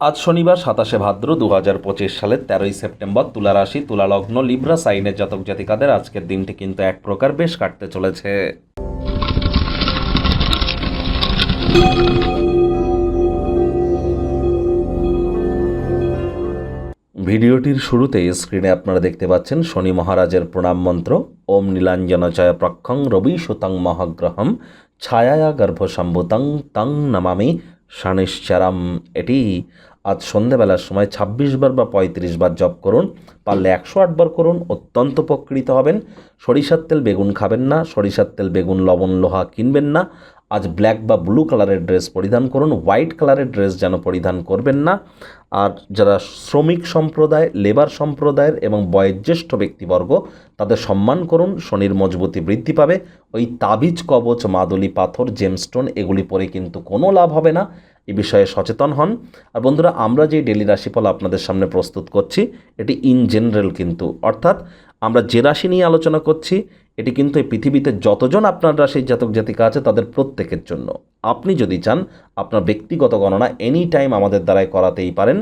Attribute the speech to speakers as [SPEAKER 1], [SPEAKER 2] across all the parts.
[SPEAKER 1] আজ শনিবার সাতাশে ভাদ্র দু হাজার পঁচিশ সালের তেরোই সেপ্টেম্বর তুলা রাশি তুলা লগ্ন লিব্রা, সাইনের জাতক জাতিকাদের আজকের দিনটি কিন্তু এক প্রকার বেশ কাটতে চলেছে। ভিডিওটির শুরুতেই স্ক্রিনে আপনারা দেখতে পাচ্ছেন শনি মহারাজের প্রণাম মন্ত্র, ওম নীলাঞ্জনচয় প্রক্ষং রবি সুতং মহাগ্রহম ছায়া গর্ভসম্ভুতং তং নমামি শানিশ্চারাম এটি আজ সন্ধেবেলার সময় ছাব্বিশ বার বা পঁয়ত্রিশ বার জপ করুন, পারলে একশো আটবার করুন, অত্যন্ত উপকৃত হবেন। সরিষার তেল বেগুন খাবেন না, সরিষার তেল, বেগুন, লবণ, লোহা কিনবেন না। আজ ব্ল্যাক বা ব্লু কালারের ড্রেস পরিধান করুন, হোয়াইট কালারের ড্রেস যেন পরিধান করবেন না। আর যারা শ্রমিক সম্প্রদায়, লেবার সম্প্রদায়ের এবং বয়োজ্যেষ্ঠ ব্যক্তিবর্গ, তাদের সম্মান করুন, শনির মজবুতি বৃদ্ধি পাবে। ওই তাবিজ, কবচ, মাদুলি, পাথর জেমস্টোন এগুলি পরে কিন্তু কোনো লাভ হবে না। এ বিষয়ে সচেতন হন। আর বন্ধুরা, আমরা যে ডেলি রাশিফল আপনাদের সামনে প্রস্তুত করছি, এটি ইন জেনারেল কিন্তু। অর্থাৎ আমরা যে রাশি নিয়ে আলোচনা করছি, এটি কিন্তু এই পৃথিবীতে যতজন আপনার রাশির জাতক জাতিকা আছে তাদের প্রত্যেকের জন্য। আপনি যদি চান, আপনার ব্যক্তিগত গণনা এনি টাইম আমাদের দ্বারাই করাতেই পারেন।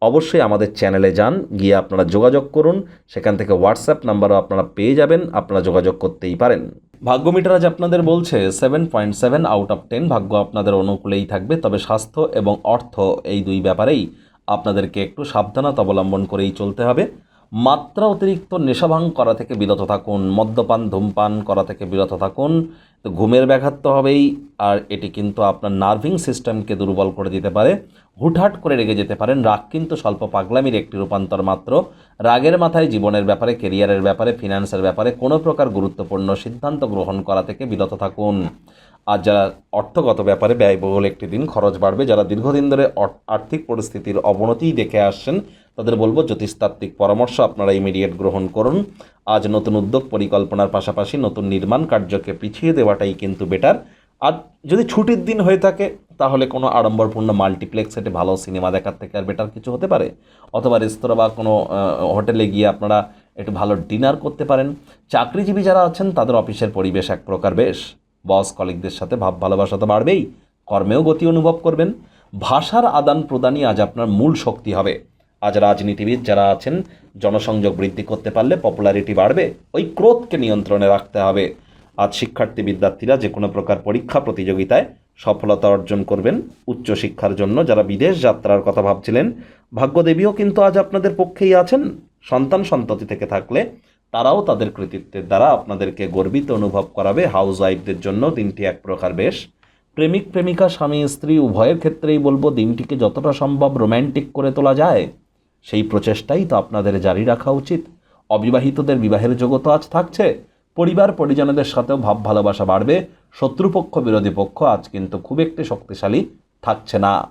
[SPEAKER 1] অবশ্যই আমাদের চ্যানেলে যান, গিয়ে আপনারা যোগাযোগ করুন। সেখান থেকে হোয়াটসঅ্যাপ নাম্বারও আপনারা পেয়ে যাবেন, আপনারা যোগাযোগ করতেই পারেন। ভাগ্য মিটার আজ আপনাদের বলছে seven point seven out of ten ভাগ্য আপনাদের অনুকূলেই থাকবে, তবে স্বাস্থ্য এবং অর্থ এই দুই ব্যাপারেই আপনাদেরকে একটু সাবধানতা অবলম্বন করেই চলতে হবে। মাত্রা অতিরিক্ত নেশাভাং করা থেকে বিরত থাকুন, মদ্যপান, ধূমপান করা থেকে বিরত থাকুন। তো ঘুমের ব্যাঘাত তো হবেই, আর এটি কিন্তু আপনার নার্ভিং সিস্টেমকে দুর্বল করে দিতে পারে। হুটহাট করে রেগে যেতে পারেন, রাগ কিন্তু স্বল্প পাগলামির একটি রূপান্তর মাত্র। রাগের মাথায় জীবনের ব্যাপারে, কেরিয়ারের ব্যাপারে, ফিনান্সের ব্যাপারে কোনো প্রকার গুরুত্বপূর্ণ সিদ্ধান্ত গ্রহণ করা থেকে বিরত থাকুন। আর যারা অর্থগত ব্যাপারে ব্যয়বহুল একটি দিন খরচ বাড়বে, যারা দীর্ঘদিন ধরে আর্থিক পরিস্থিতির অবনতিই দেখে আসছেন তাদের বলব, জ্যোতিষতাত্ত্বিক পরামর্শ আপনারা ইমিডিয়েট গ্রহণ করুন। আজ নতুন উদ্যোগ পরিকল্পনার পাশাপাশি নতুন নির্মাণ কার্যকে পিছিয়ে দেওয়াটাই কিন্তু বেটার আর যদি ছুটির দিন হয়ে থাকে, তাহলে কোনো আড়ম্বরপূর্ণ মাল্টিপ্লেক্স সেটে ভালো সিনেমা দেখার থেকে আর বেটার কিছু হতে পারে। অথবা রেস্তোরাঁ বা কোনো হোটেলে গিয়ে আপনারা একটু ভালো ডিনার করতে পারেন। চাকরিজীবী যারা আছেন, তাদের অফিসের পরিবেশ এক প্রকার বেশ। বস কলিগদের সাথে ভাব ভালোবাসা তো বাড়বেই। কর্মেও গতি অনুভব করবেন। ভাষার আদান প্রদানই আজ আপনার মূল শক্তি হবে। আজ রাজনীতিবিদ যারা আছেন, জনসংযোগ বৃদ্ধি করতে পারলে পপুলারিটি বাড়বে, ওই ক্রোধকে নিয়ন্ত্রণে রাখতে হবে। আজ শিক্ষার্থী বিদ্যার্থীরা যে কোনো প্রকার পরীক্ষা প্রতিযোগিতায় সফলতা অর্জন করবেন। উচ্চশিক্ষার জন্য যারা বিদেশ যাত্রার কথা ভাবছিলেন, ভাগ্যদেবীও কিন্তু আজ আপনাদের পক্ষেই আছেন। সন্তান সন্ততি থেকে থাকলে তারাও তাদের কৃতিত্বের দ্বারা আপনাদেরকে গর্বিত অনুভব করাবে। হাউস ওয়াইফদের জন্য দিনটি এক প্রকার বেশ। প্রেমিক, প্রেমিকা, স্বামী, স্ত্রী, উভয়ের ক্ষেত্রেই বলব, দিনটিকে যতটা সম্ভব রোম্যান্টিক করে তোলা যায়। সেই প্রচেষ্টাই তো আপনাদের জারি রাখা উচিত। অবিবাহিতদের বিবাহের যোগ্যতা আজ থাকছে। পরিবার পরিজনদের সাথেও ভাব ভালোবাসা বাড়বে। শত্রুপক্ষ, বিরোধী পক্ষ আজ কিন্তু খুব একটি শক্তিশালী থাকছে না।